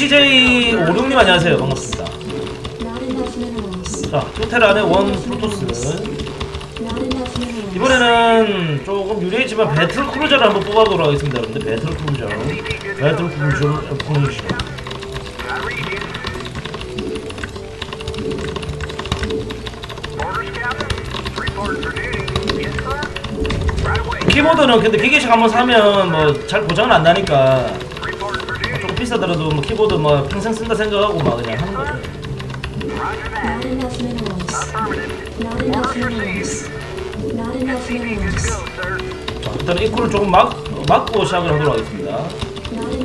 HJ56님 안녕하세요. 반갑습니다. 자, 투테란의 원 프로토스. 이번에는 조금 유리했지만 배틀 크루저를 한번 뽑아보도록 하겠습니다. 여러분들 배틀 크루저. 배틀 크루저 away. 키보드는 근데 기계식 한번 사면 뭐 잘 고장은 안 나니까 Reporting for duty. 조금 비싸더라도 뭐 키보드 뭐 평생 쓴다 생각하고 막 그냥 하는 sir. 자, 일단 입구를 조금 막, 막고 시작을 하도록 하겠습니다.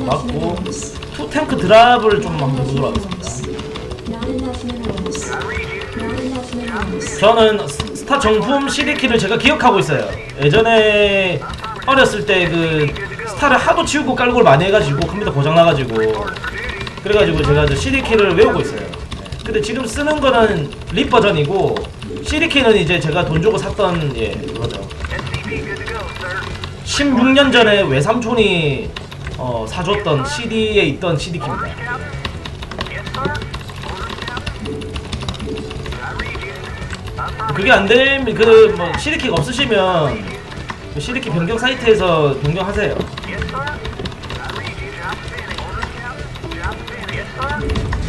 막고. 투 탱크 드랍을 좀 한번 보도록 하겠습니다. 저는 스- 스타 정품 CD키를 제가 기억하고 있어요. 예전에 어렸을 때 그 스타를 하도 치우고 깔고 많이 해가지고 컴퓨터 고장 나가지고 그래가지고 제가 저 CD키를 외우고 있어요. 네. 근데 지금 쓰는 거는 립 버전이고 CD키는 이제 제가 돈 주고 샀던 예 그거죠. SCP good to go, sir. 16년 전에 외삼촌이 어, 사줬던 CD에 있던 CD키입니다. 그게 안 되면 그뭐 CD키가 없으시면 그 CD키 변경 사이트에서 변경하세요.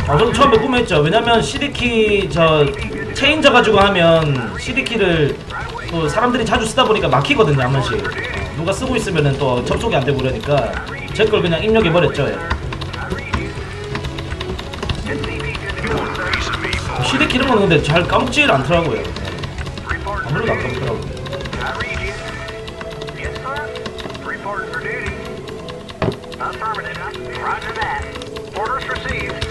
아, 저도 처음에 꿈했죠. 왜냐면 CD키 저 체인저 가지고 하면 CD키를 또 사람들이 자주 쓰다 보니까 막히거든요 한 번씩. 어, 누가 쓰고 있으면은 또 접속이 안 되고 그러니까 제 걸 그냥 입력해 버렸죠. 예. CD키 이런 거는 근데 잘 까먹질 않더라고요. 예. Reporting 아무래도 안. 까먹더라고요. Affirmative. Roger that. Orders received.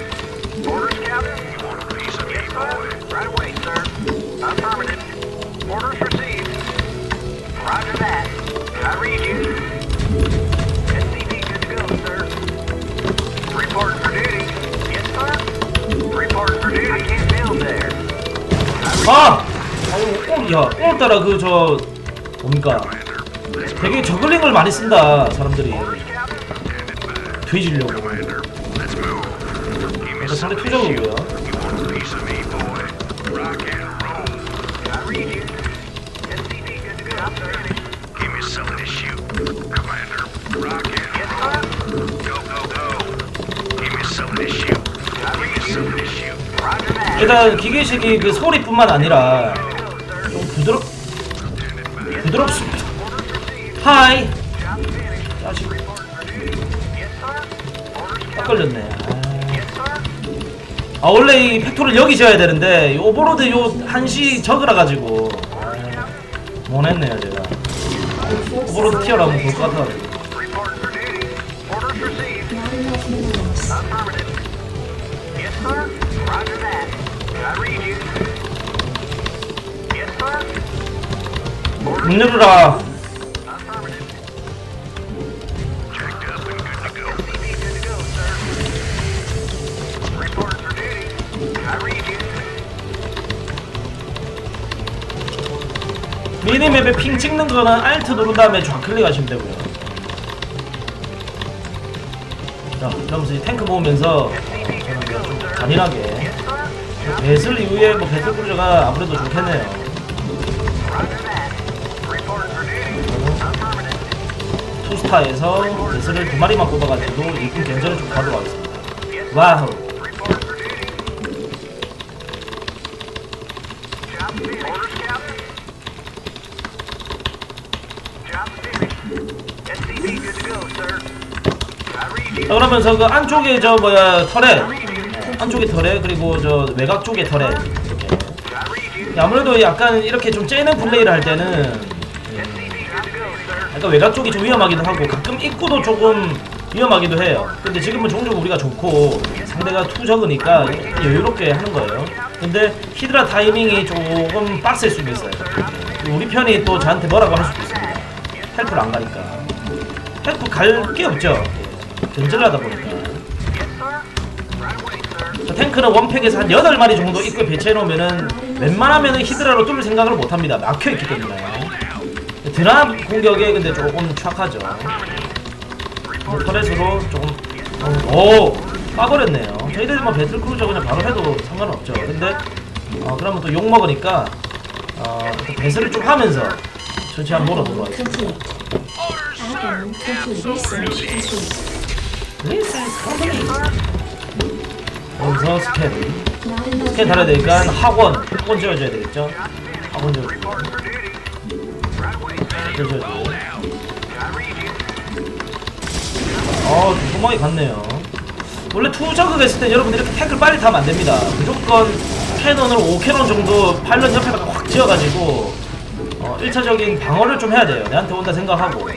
Orders, Captain. You want a piece of yes, sir. Right away, sir. Affirmative. Orders received. Roger that. I read you. SCP good to go, sir. Reporting for duty. Yes, sir. Reporting for duty. I can't build there. 아! 아유, 오, 야, 오늘따라 그 저 뭡니까? 되게 저글링을 많이 쓴다 사람들이. 뒤지려고. 일단 상대. Roger that. 일단 기계식이 그 소리뿐만 아니라 좀 부드럽 부드럽습니다. 하이. 자식 걸렸네. 아 원래 이 팩토를 여기 지어야 되는데 이 오버로드 요 한시 적으라 가지고 못했네요 제가. 오버로드 튀어나오면 볼것 같아가지고. Duty. Orders 미니맵에 핑 찍는 거는 Alt 누른 다음에 좌클릭 하시면 되고요. 자, 그러면서 이 탱크 모으면서 어, 저는 좀 잔인하게. 배슬 이후에 뭐 배틀크루저가 아무래도 좋겠네요. 투스타에서 배슬을 두 마리만 뽑아가지고 일품 견제를 좀 가도록 하겠습니다. 와우. 자, 그러면서 그 안쪽에 저 뭐야 터렛, 안쪽에 터렛 그리고 저 외곽 쪽에 터렛 이렇게. 아무래도 약간 이렇게 좀 째는 플레이를 할 때는 sir. 약간 외곽 쪽이 좀 위험하기도 하고 가끔 입구도 조금 위험하기도 해요. 근데 지금은 종족 우리가 좋고 상대가 투 적으니까 여유롭게 하는 거예요. 근데 히드라 타이밍이 조금 빡셀 수도 있어요. 우리 편이 또 저한테 뭐라고 할 수도 있습니다. 헬프를 안 가니까. 헬프 갈 게 없죠. 견제를 하다 보니까. 자, 탱크는 원팩에서 한 8마리 정도 입구에 배치해 놓으면은 웬만하면은 히드라로 뚫을 생각을 못 합니다. 막혀 있기 때문에. 드랍 공격에 근데 조금 착하죠. 뭐 터렛으로 조금 오 빠버렸네요. 저희들이 뭐 배틀크루저 그냥 바로 해도 상관없죠. 근데 어, 그러면 또 욕 먹으니까 어, 또 배설을 좀 하면서 전체 한번. Complete. Add-on complete. Complete. 리사이즈 컴퍼니 여기서 스캔 스캔 달아야 되니까. 학원 학원 지어줘야 되겠죠? 학원 지어주고 지어줘야죠 어, 구멍이 갔네요. 원래 투저그 했을 때 여러분들 이렇게 탱크를 빨리 타면 안 됩니다. 무조건 캐논을 5캐논 정도 파일럿 옆에다가 확 지어가지고 어, 1차적인 방어를 좀 해야 돼요. 내한테 온다 생각하고.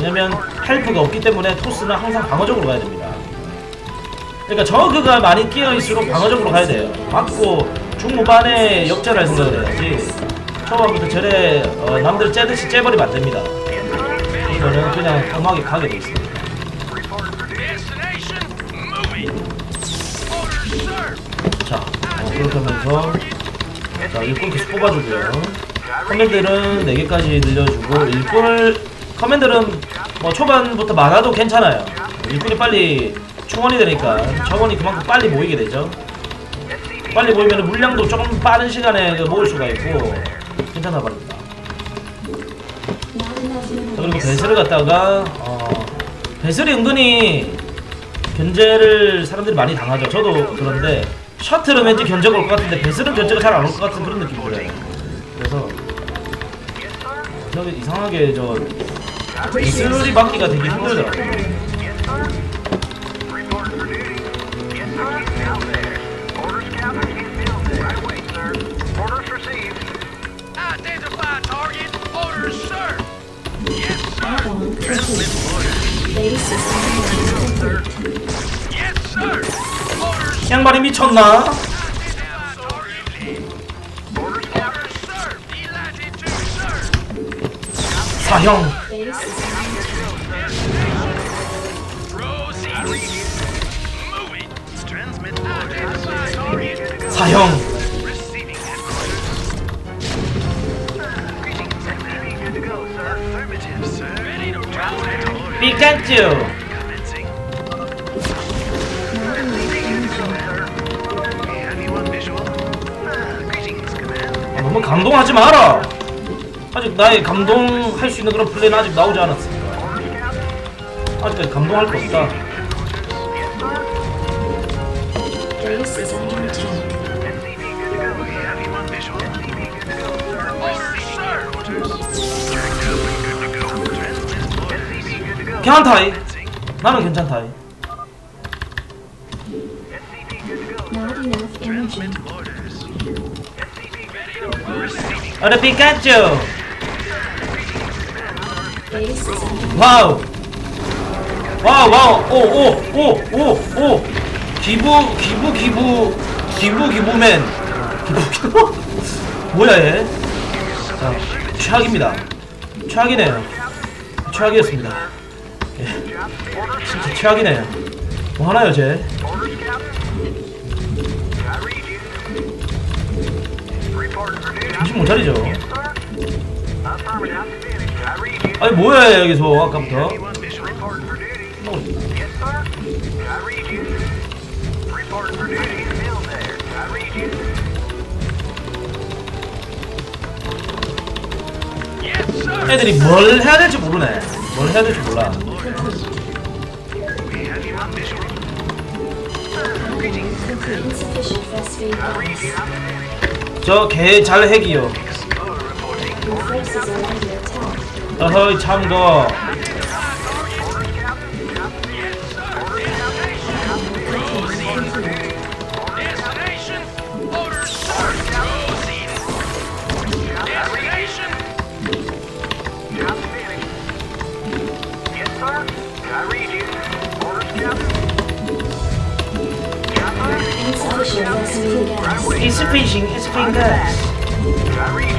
왜냐면 헬프가 없기 때문에 토스는 항상 방어적으로 가야 됩니다. 그러니까 저그가 많이 끼어있을수록 방어적으로 가야 돼요. 맞고 중후반에 역전할 생각을 해야지. 초반부터 절에 어, 남들 째듯이 째버리면 안 됩니다. 이거는 그냥 험하게 가게 돼 있습니다. Destination moving. Orders, sir. 자, 어, 그렇게 하면서 자, 일꾼 계속 뽑아주고요. 커맨들은 4개까지 늘려주고 일꾼을 커맨들은 뭐 초반부터 많아도 괜찮아요. 일꾼이 빨리 충원이 되니까 자원이 그만큼 빨리 모이게 되죠. 빨리 모이면 물량도 조금 빠른 시간에 그 모을 수가 있고 괜찮아 버립니다. 자, 그리고. 배슬을 갖다가 어, 배슬이 은근히 견제를 사람들이 많이 당하죠. 저도 그런데 셔틀은 왠지 견제가 올 것 같은데 배슬은 견제가 잘 안 올 것 같은 그런 느낌이 들어요. 그래서 저기 이상하게 저 배슬이 막기가 되게. Orders. 양말이 미쳤나? Ah, greetings, command. 아, 너무 감동하지 마라. 아직 나의 감동할 수 있는 그런 플레이는 아직 나오지 않았습니다. 아직까지 감동할 거 없다. 괜찮다이. 나는 괜찮다이. 어레 피카츄. 와우. 와우 와우. 오오오오오 기부 기부 기부 기부 기부맨. 기부 기부. 뭐야 얘? 자 최악입니다. 최악이네요. 최악이었습니다. 예. 진짜 최악이네요. 뭐 하나요 쟤? 정신 못 차리죠. 아니 뭐야 여기서 아까부터? 어. 애들이 뭘 해야 될지 모르네. 뭘 해야 될지 몰라. 저 개 잘 핵이요. 어허이 참거. Destination. Orders, sir.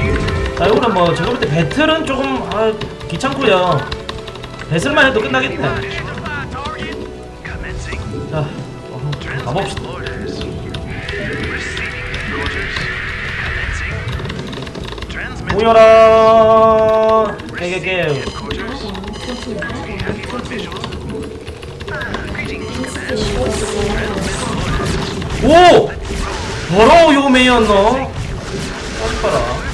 Proceed. 자 이거는 뭐 제가 볼 때 배틀은 조금 아, 귀찮고요. 배슬만 해도. Commencing. 자 어, 가봅시다. 모여라. 깨깨깨. 오! 더러워 요메였노? 봐라.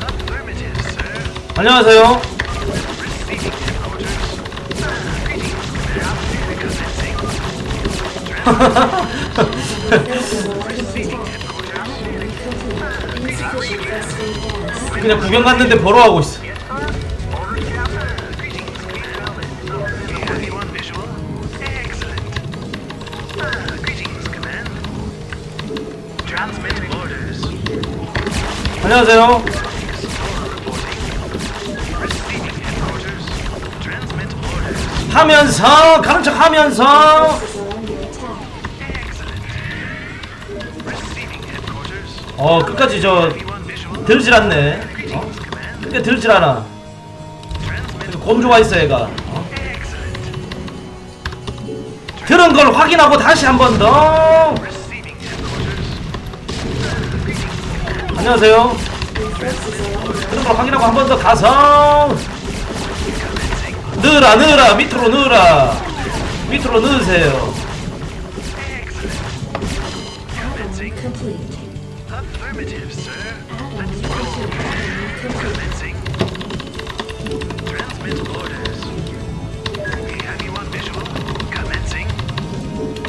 Affirmative, sir. 안녕하세요. 그냥 구경 갔는데 보러 하고 있어. Ah. 안녕하세요. 하면서 가는 척 하면서 어 끝까지 저. 들질 않네. 어? 끝에 들질 않아. 곤조가 있어 얘가. 어? 들은 걸 확인하고 다시 한 번 더. 안녕하세요. 들은 걸 확인하고 한 번 더 가서 넣으라 넣으라 밑으로 넣으라 밑으로 넣으세요. Affirmative, sir. Add-on complete. Commencing. Transmit orders. We have you on visual. Commencing.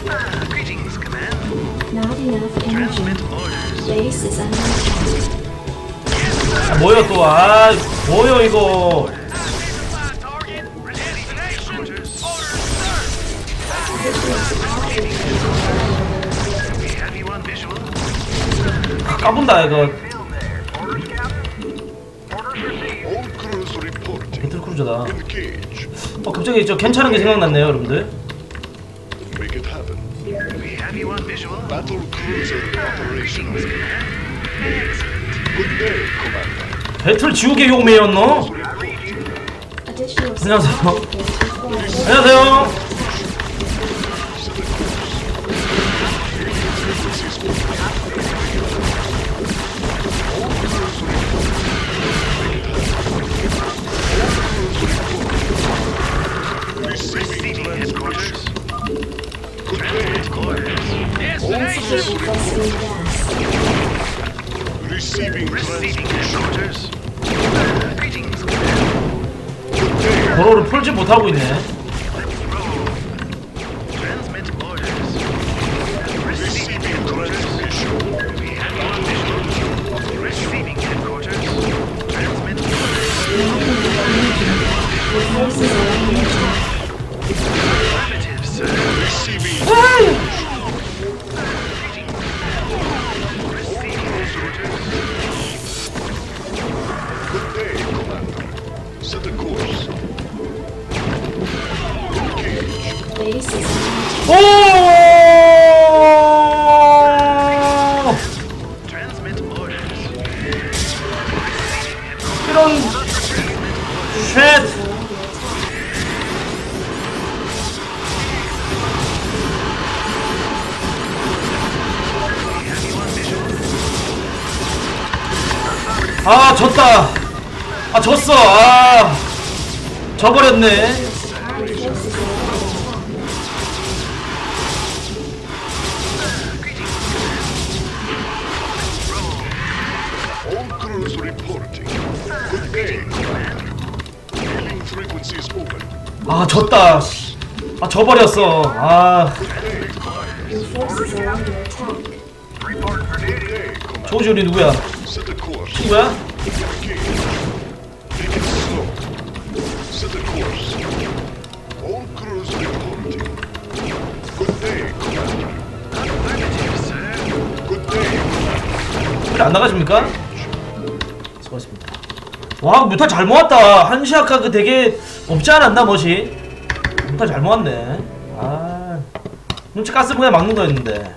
Ah, greetings, Command. Not enough Transmit energy. orders. Base is under attack. 아, 뭐요 또? 아 뭐요 이거? Target. Receiving headquarters. We 까본다 이거. 배틀크루저다. 어 갑자기 저 괜찮은 게 생각났네요 여러분들. 배틀 지옥의 용매였노? 안녕하세요. 안녕하세요. Receiving Receiving. Ah, greetings. 도로를 풀지 못하고 있네. Course. 오! Transmit orders. 이런 쉣. 아 졌다. 아 졌어. 아 져버렸네. 아 졌다. 씨. 아 져버렸어. 아. 조지훈이 누구야? 친구야? Set a course. All crews reporting. Good day, Commander. Good day. 그래 안 나가십니까? 수고하셨습니다. 와 뮤탈 잘 모았다 한시 아까 그 되게 없지 않았나 멋이 뮤탈 잘 모았네 아 눈치 가스 그냥 막는 거였는데